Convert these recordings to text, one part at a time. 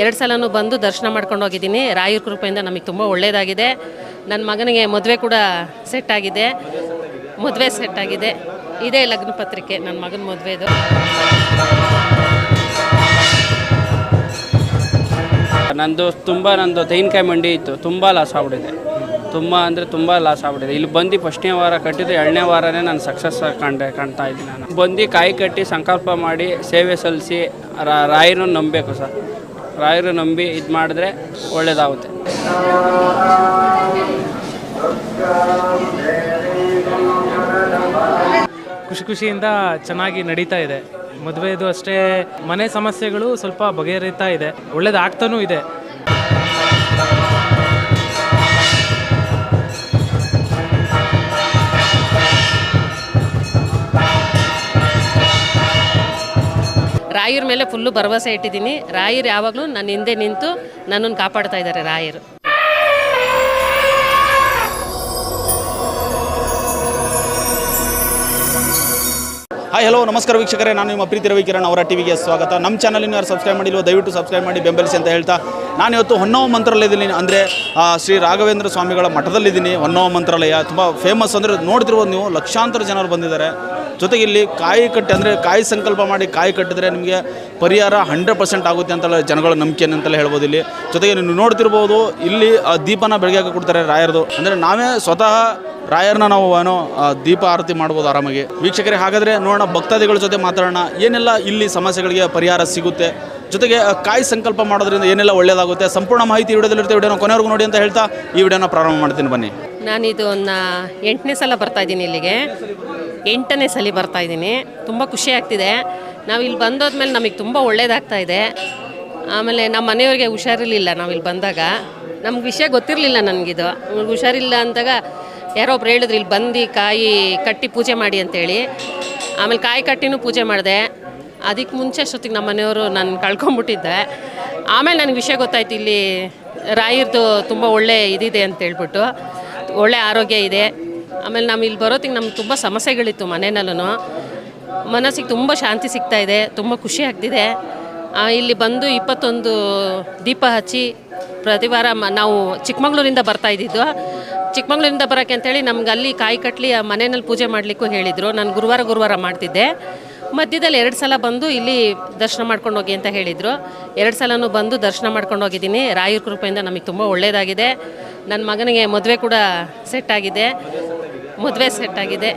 ಎರಡು ಸಲನೂ ಬಂದು ದರ್ಶನ ಮಾಡ್ಕೊಂಡು ಹೋಗಿದ್ದೀನಿ. ರಾಯರ ಕೃಪೆಯಿಂದ ನಮಗೆ ತುಂಬ ಒಳ್ಳೆಯದಾಗಿದೆ ನನ್ನ ಮಗನಿಗೆ ಮದುವೆ ಕೂಡ ಸೆಟ್ ಆಗಿದೆ. ಮದುವೆ ಸೆಟ್ ಆಗಿದೆ. ಇದೇ ಲಗ್ನ ಪತ್ರಿಕೆ ನನ್ನ ಮಗನ ಮದುವೆದು. ನಂದು ತುಂಬ ನಂದು ತೆಂಗಿನಕಾಯಿ ಮಂಡಿ ಇತ್ತು. ತುಂಬ ಲಾಸ್ ಆಗ್ಬಿಟ್ಟಿದೆ. ತುಂಬ ಅಂದರೆ ತುಂಬ ಲಾಸ್ ಆಗ್ಬಿಟ್ಟಿದೆ. ಇಲ್ಲಿ ಬಂದು ಫಸ್ಟ್ನೇ ವಾರ ಕಟ್ಟಿದ್ದು ಎರಡನೇ ವಾರನೇ ನಾನು ಸಕ್ಸಸ್ ಕಂಡೆ ಕಾಣ್ತಾ ಇದ್ದೀನಿ ನಾನು. ಬಂದು ಕಾಯಿ ಕಟ್ಟಿ ಸಂಕಲ್ಪ ಮಾಡಿ ಸೇವೆ ಸಲ್ಲಿಸಿ ರಾಯರನ್ನು ನಂಬಬೇಕು ಸರ್. ರಾಯರು ನಂಬಿ ಇದು ಮಾಡಿದ್ರೆ ಒಳ್ಳೆಯದಾಗುತ್ತೆ ಖುಷಿ ಖುಷಿಯಿಂದ ಚೆನ್ನಾಗಿ ನಡೀತಾ ಇದೆ. ಮದುವೆದು ಅಷ್ಟೇ ಮನೆ ಸಮಸ್ಯೆಗಳು ಸ್ವಲ್ಪ ಬಗೆಹರಿತಾ ಇದೆ. ಒಳ್ಳೇದಾಗ್ತಾನೂ ಇದೆ. ರಾಯರ ಮೇಲೆ ಫುಲ್ಲು ಭರವಸೆ ಇಟ್ಟಿದ್ದೀನಿ. ರಾಯರು ಯಾವಾಗಲೂ ನನ್ನ ಹಿಂದೆ ನಿಂತು ನನ್ನನ್ನು ಕಾಪಾಡ್ತಾ ಇದ್ದಾರೆ ರಾಯರು. ಹಾಯ್ ಹಲೋ ನಮಸ್ಕಾರ ವೀಕ್ಷಕರೇ. ನಾನು ನಿಮ್ಮ ಪ್ರೀತಿ ರವಿಕಿರಣ್ ಅವರ ಟಿವಿಗೆ ಸ್ವಾಗತ. ನಮ್ಮ ಚಾನಲಿನ ಯಾರು ಸಬ್ಸ್ಕ್ರೈಬ್ ಮಾಡಿಲ್ವೋ, ದಯವಿಟ್ಟು ಸಬ್ಸ್ಕ್ರೈಬ್ ಮಾಡಿ, ಬೆಂಬಲಿಸಿ ಅಂತ ಹೇಳ್ತಾ. ನಾನು ಇವತ್ತು ಹೊನ್ನವ ಮಂತ್ರಾಲಯದಲ್ಲಿ ಅಂದರೆ ಶ್ರೀ ರಾಘವೇಂದ್ರ ಸ್ವಾಮಿಗಳ ಮಠದಲ್ಲಿದ್ದೀನಿ. ಹೊನ್ನವ ಮಂತ್ರಾಲಯ. ತುಂಬ ಫೇಮಸ್ ಅಂದರೆ ನೋಡ್ತಿರ್ಬೋದು ನೀವು. ಲಕ್ಷಾಂತರ ಜನರು ಬಂದಿದ್ದಾರೆ. ಜೊತೆಗೆ ಇಲ್ಲಿ ಕಾಯಿ ಕಟ್ಟಿ ಅಂದರೆ ಕಾಯಿ ಸಂಕಲ್ಪ ಮಾಡಿ ಕಾಯಿ ಕಟ್ಟಿದ್ರೆ ನಿಮಗೆ ಪರಿಹಾರ ಹಂಡ್ರೆಡ್ ಪರ್ಸೆಂಟ್ ಆಗುತ್ತೆ ಅಂತಲೇ ಜನಗಳ ನಂಬಿಕೆ ಅಂತಲೇ ಹೇಳ್ಬೋದು ಇಲ್ಲಿ. ಜೊತೆಗೆ ನೀವು ನೋಡ್ತಿರ್ಬೋದು, ಇಲ್ಲಿ ದೀಪನ ಬೆಳಗ್ಗೆ ಕೊಡ್ತಾರೆ ರಾಯರದು. ಅಂದರೆ ನಾವೇ ಸ್ವತಃ ರಾಯರ್ನ ನಾವು, ಏನೋ ದೀಪ ಆರತಿ ಮಾಡ್ಬೋದು ಆರಾಮಾಗಿ. ವೀಕ್ಷಕರೇ, ಹಾಗಾದರೆ ನೋಡೋಣ, ಭಕ್ತಾದಿಗಳ ಜೊತೆ ಮಾತಾಡೋಣ. ಏನೆಲ್ಲ ಇಲ್ಲಿ ಸಮಸ್ಯೆಗಳಿಗೆ ಪರಿಹಾರ ಸಿಗುತ್ತೆ? ಜೊತೆಗೆ ಕಾಯಿ ಸಂಕಲ್ಪ ಮಾಡೋದ್ರಿಂದ ಏನೆಲ್ಲ ಒಳ್ಳೇದಾಗುತ್ತೆ? ಸಂಪೂರ್ಣ ಮಾಹಿತಿ ವಿಡಿಯೋದಲ್ಲಿ ವಿಡಿಯೋದಲ್ಲಿರುತ್ತೆ ವಿಡಿಯೋನ ಕೊನೆವರೆಗೂ ನೋಡಿ ಅಂತ ಹೇಳ್ತಾ ಈ ವಿಡಿಯೋನ ಪ್ರಾರಂಭ ಮಾಡ್ತೀನಿ. ಬನ್ನಿ. ನಾನಿದು ಒಂದು ಎಂಟನೇ ಸಲ ಬರ್ತಾ ಇದ್ದೀನಿ ಇಲ್ಲಿಗೆ. ಎಂಟನೇ ಸಲ ಬರ್ತಾ ಇದ್ದೀನಿ. ತುಂಬ ಖುಷಿ ಆಗ್ತಿದೆ. ನಾವು ಇಲ್ಲಿ ಬಂದೋದ್ಮೇಲೆ ನಮಗೆ ತುಂಬ ಒಳ್ಳೇದಾಗ್ತಾ ಇದೆ. ಆಮೇಲೆ ನಮ್ಮ ಮನೆಯವ್ರಿಗೆ ಹುಷಾರಿರಲಿಲ್ಲ ಇಲ್ಲಿ ಬಂದಾಗ. ನಮ್ಗೆ ವಿಷಯ ಗೊತ್ತಿರಲಿಲ್ಲ ನನಗಿದು. ಹುಷಾರಿಲ್ಲ ಅಂದಾಗ ಯಾರೋ ಒಬ್ರು ಹೇಳಿದ್ರು, ಇಲ್ಲಿ ಬಂದು ಕಾಯಿ ಕಟ್ಟಿ ಪೂಜೆ ಮಾಡಿ ಅಂತೇಳಿ. ಆಮೇಲೆ ಕಾಯಿ ಕಟ್ಟಿನೂ ಪೂಜೆ ಮಾಡಿದೆ. ಅದಕ್ಕೆ ಮುಂಚೆ ಅಷ್ಟೊತ್ತಿಗೆ ನಮ್ಮ ಮನೆಯವರು ನಾನು ಕಳ್ಕೊಂಬಿಟ್ಟಿದ್ದೆ. ಆಮೇಲೆ ನನಗೆ ವಿಷಯ ಗೊತ್ತಾಯ್ತು, ಇಲ್ಲಿ ರಾಯರ್ದು ತುಂಬ ಒಳ್ಳೆ ಇದಿದೆ ಅಂತೇಳ್ಬಿಟ್ಟು ಒಳ್ಳೆ ಆರೋಗ್ಯ ಇದೆ. ಆಮೇಲೆ ನಾವು ಇಲ್ಲಿ ಬರೋತಿಗೆ ನಮ್ಗೆ ತುಂಬ ಸಮಸ್ಯೆಗಳಿತ್ತು ಮನೆಯಲ್ಲೂ ಮನಸ್ಸಿಗೆ ತುಂಬ ಶಾಂತಿ ಸಿಗ್ತಾ ಇದೆ, ತುಂಬ ಖುಷಿ ಆಗ್ತಿದೆ. ಇಲ್ಲಿ ಬಂದು ಇಪ್ಪತ್ತೊಂದು ದೀಪ ಹಚ್ಚಿ ಪ್ರತಿ ವಾರ ನಾವು ಚಿಕ್ಕಮಂಗ್ಳೂರಿಂದ ಬರ್ತಾ ಇದ್ದಿದ್ದು. ಚಿಕ್ಕಮಂಗ್ಳೂರಿಂದ ಬರೋಕ್ಕೆ ಅಂತೇಳಿ ನಮ್ಗೆ ಅಲ್ಲಿ ಕಾಯಿ ಕಟ್ಲಿ ಆ ಮನೆಯಲ್ಲಿ ಪೂಜೆ ಮಾಡಲಿಕ್ಕೂ ಹೇಳಿದರು. ನಾನು ಗುರುವಾರ ಗುರುವಾರ ಮಾಡ್ತಿದ್ದೆ. ಮಧ್ಯದಲ್ಲಿ ಎರಡು ಸಲ ಬಂದು ಇಲ್ಲಿ ದರ್ಶನ ಮಾಡ್ಕೊಂಡು ಹೋಗಿ ಅಂತ ಹೇಳಿದರು. ಎರಡು ಸಲನೂ ಬಂದು ದರ್ಶನ ಮಾಡ್ಕೊಂಡು ಹೋಗಿದ್ದೀನಿ. ರಾಯರ ಕೃಪೆಯಿಂದ ನಮಗೆ ತುಂಬ ಒಳ್ಳೆಯದಾಗಿದೆ ನನ್ನ ಮಗನಿಗೆ ಮದುವೆ ಕೂಡ ಸೆಟ್ ಆಗಿದೆ. ಮದುವೆ ಸೆಟ್ ಆಗಿದೆ.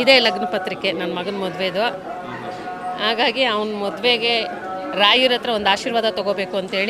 ಇದೇ ಲಗ್ನ ಪತ್ರಿಕೆ ನನ್ನ ಮಗನ ಮದುವೆದು. ಹಾಗಾಗಿ ಅವನ ಮದುವೆಗೆ ರಾಯರ ಹತ್ರ ಒಂದು ಆಶೀರ್ವಾದ ತೊಗೋಬೇಕು ಅಂತೇಳಿ